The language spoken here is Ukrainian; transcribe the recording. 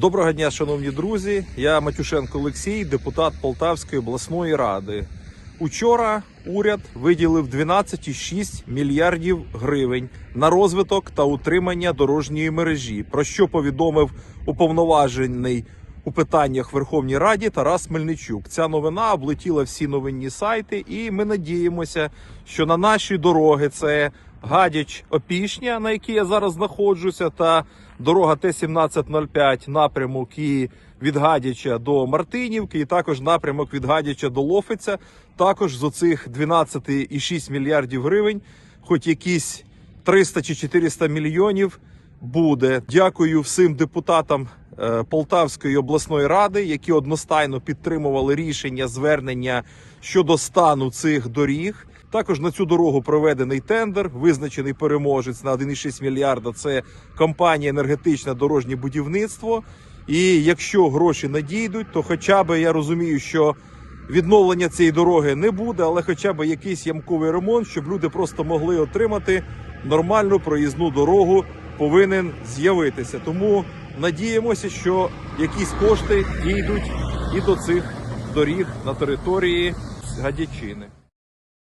Доброго дня, шановні друзі. Я Матюшенко Олексій, депутат Полтавської обласної ради. Учора уряд виділив 12,6 мільярдів гривень на розвиток та утримання дорожньої мережі, про що повідомив уповноважений у питаннях Верховній Раді Тарас Мельничук. Ця новина облетіла всі новинні сайти, і ми надіємося, що на наші дороги це Гадяч Опішня, на якій я зараз знаходжуся, та дорога Т-1705, напрямок і від Гадяча до Мартинівки, і також напрямок від Гадяча до Лофиця. Також з оцих 12,6 мільярдів гривень, хоч якісь 300 чи 400 мільйонів буде. Дякую всім депутатам е, Полтавської обласної ради, які одностайно підтримували рішення звернення щодо стану цих доріг. Також на цю дорогу проведений тендер, визначений переможець на 1,6 мільярда. Це компанія енергетичне дорожнє будівництво. І якщо гроші надійдуть, то хоча б я розумію, що відновлення цієї дороги не буде, але хоча б якийсь ямковий ремонт, щоб люди просто могли отримати нормальну проїзну дорогу, повинен з'явитися. Тому надіємося, що якісь кошти дійдуть і до цих доріг на території Гадячини.